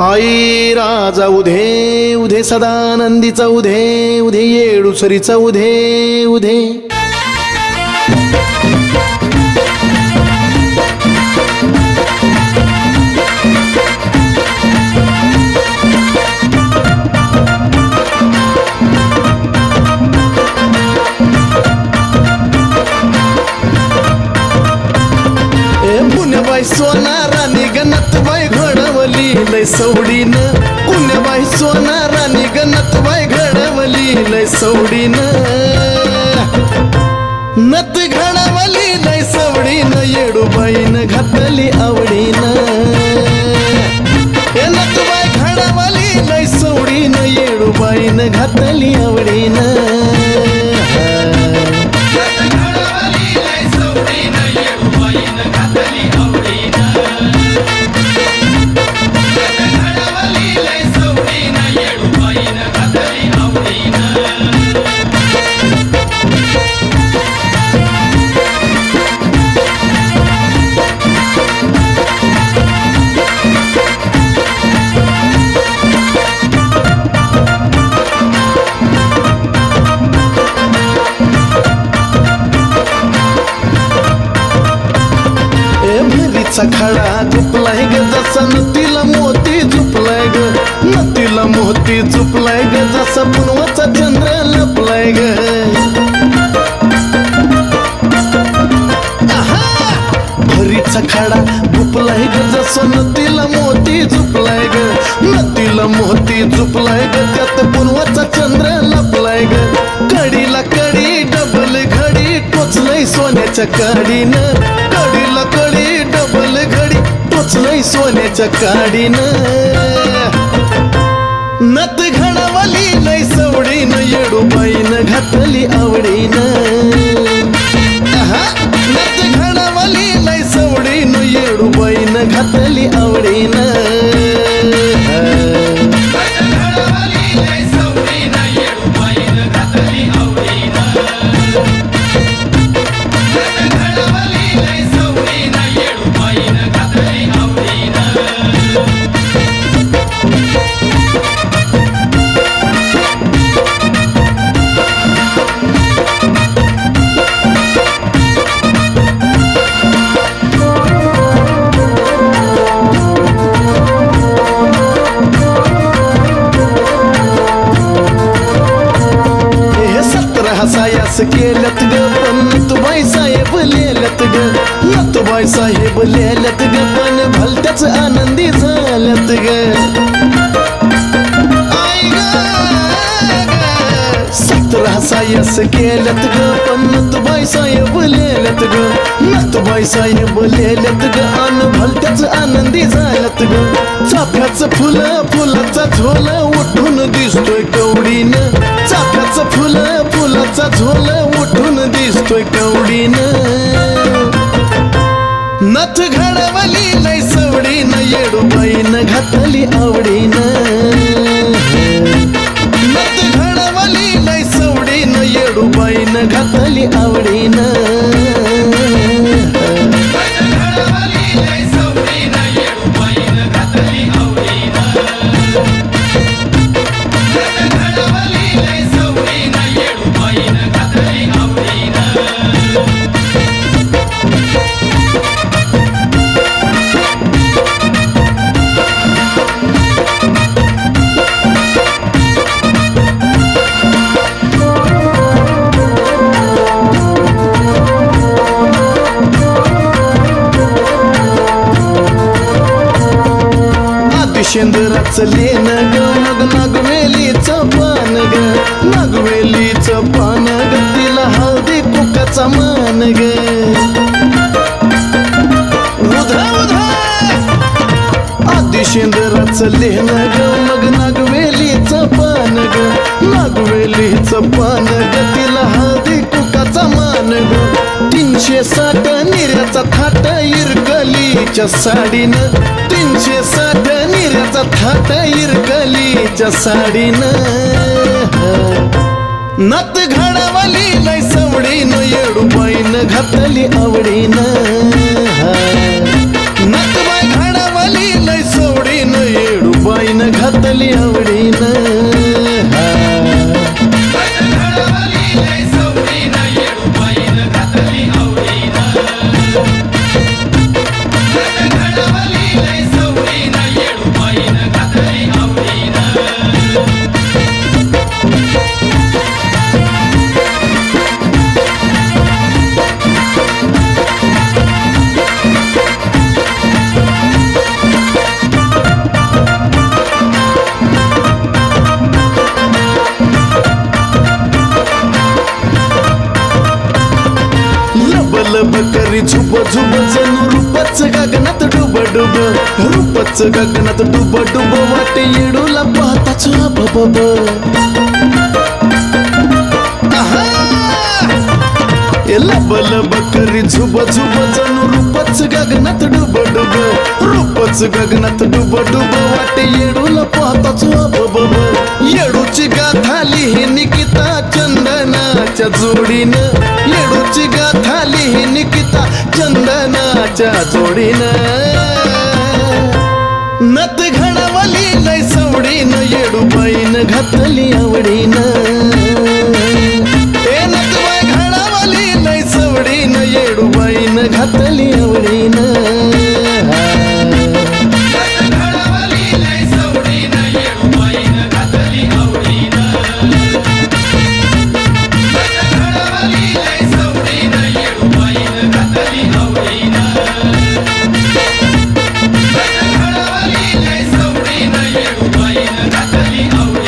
आई राजा उधे उधे सदानंदीचा उधे उधे येडुसरीचा उधे उधे. पुण्याबाई सोना गणतबाई घडवली. लय सवडीन पुण्याबाई सोना गणतबाई घडवली. लय सवडीन नत घडवली लय सवडीन येडूबाईन घातली आवडीन. नतबाई घडवली लय सवडीन येडूबाईन घातली आवडीन. भरीचा खडा झुपलाय ग जसा नतीला मोती झुपलाय ग. नतीला मोती झुपलाय ग जसा पुनवाचा चंद्र लपलाय ग. भरीचा खडा झुपलाय ग जसा नतीला मोती झुपलाय ग. नतीला मोती झुपलाय ग त्यात पुनवाचा चंद्र लपलाय ग. कडीला कडी डबल घडी टोचलय सोन्याच्या काडीनं. कडी टोचलंय सोन्याच्या काडीन. नत घडवली नाही सवडीन येडूबाईन घातली आवडीन. सतरा केलत ग पण तू साहेब लेलत ग. तू बाई साहेब लेलत ग पण भलत्याच आनंदी झालत ग. आई ग, सतरा हसायास केल्यात ग पण तू साहेब लेलत ग. तू बाई साहेब लेलत ग अन भलत्याच आनंदी झालत ग. चाफ्याच फुलं फुलाचा झोल उठून दिसतोय झोल उठून दिसतोय कवडीन. नथ घडवली लय सवडीन येडूबाईन घातली आवडी आदिशेंद्राचं लेन ग मग नागवेलीच पान ग. नागवेलीचं पान ग तिला हळदी कुकाचा मान ग. उधा उधा आदिशेंद्राचं लेन ग मग नागवेलीचं पान ग. नागवेलीचं पान ग तिला हळदी कुकाचा मान ग. तीनशे साठ निर्याचा थाट इरकलीच्या साडीनं तीनशे साठ निर्याचा थाट इरकलीच्या साडीनं. नत घडवली लय सवडीन येडूबाईन घातली आवडीन. नत बाय घडवली लय सवडीन येडूबाई घातली आवडीनं. करी रूपच गगनात डुब डुब रूपच गगनात डुब डुब वाटे येडूला पाहताच बब लब लब करी झुब झुब जणू रूपच गगनात डुब डुब रूपच गगनात डुब डुब वाटे येडूला पाहताच बब येडूची गाथा लिही किता चंदनाच्या जोडीनं. येडूची गाथा लिही निकिता चंदनाच्या जोडीनं. नत घडवली लय सवडीनं येडूबाईनं घातली आवडीनं. نسلي نسلي أولاد